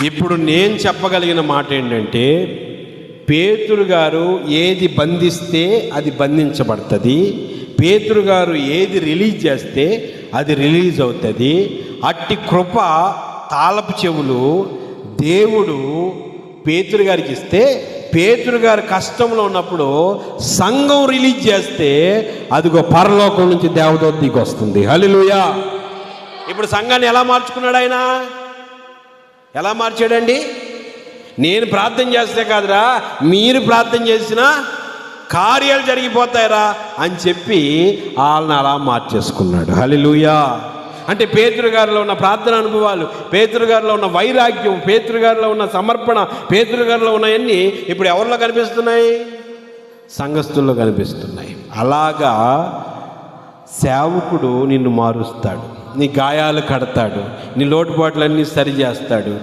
ఇప్పుడు నేను చెప్పగలిగిన మాట ఏంటంటే పేతురు గారు ఏది బంధిస్తే అది బంధించబడుతుంది. పేతురు గారు ఏది రిలీజ్ చేస్తే అది రిలీజ్ అవుతుంది. అట్టి కృప తాళపు చెవులు దేవుడు పేతురు గారికి ఇస్తే పేతురు గారు కష్టంలో ఉన్నప్పుడు సంఘం రిలీజ్ చేస్తే అదిగో పరలోకం నుంచి దేవదూత దిగి వస్తుంది. హలిలుయా ఇప్పుడు సంఘాన్ని ఎలా మార్చుకున్నాడు ఆయన? ఎలా మార్చాడండి? నేను ప్రార్థన చేస్తే కాదురా మీరు ప్రార్థన చేసినా కార్యాలు జరిగిపోతాయిరా అని చెప్పి వాళ్ళని అలా మార్చేసుకున్నాడు. హలిలుయా అంటే పేతురు గారిలో ఉన్న ప్రార్థన అనుభవాలు పేతురు గారిలో ఉన్న వైరాగ్యం పేతురు గారిలో ఉన్న సమర్పణ పేతురు గారిలో ఉన్నవన్నీ ఇప్పుడు ఎవరిలో కనిపిస్తున్నాయి? సంఘస్థుల్లో కనిపిస్తున్నాయి. అలాగా సేవకుడు నిన్ను మారుస్తాడు నీ గాయాలు కడతాడు నీ లోటుపాట్లన్నీ సరి చేస్తాడు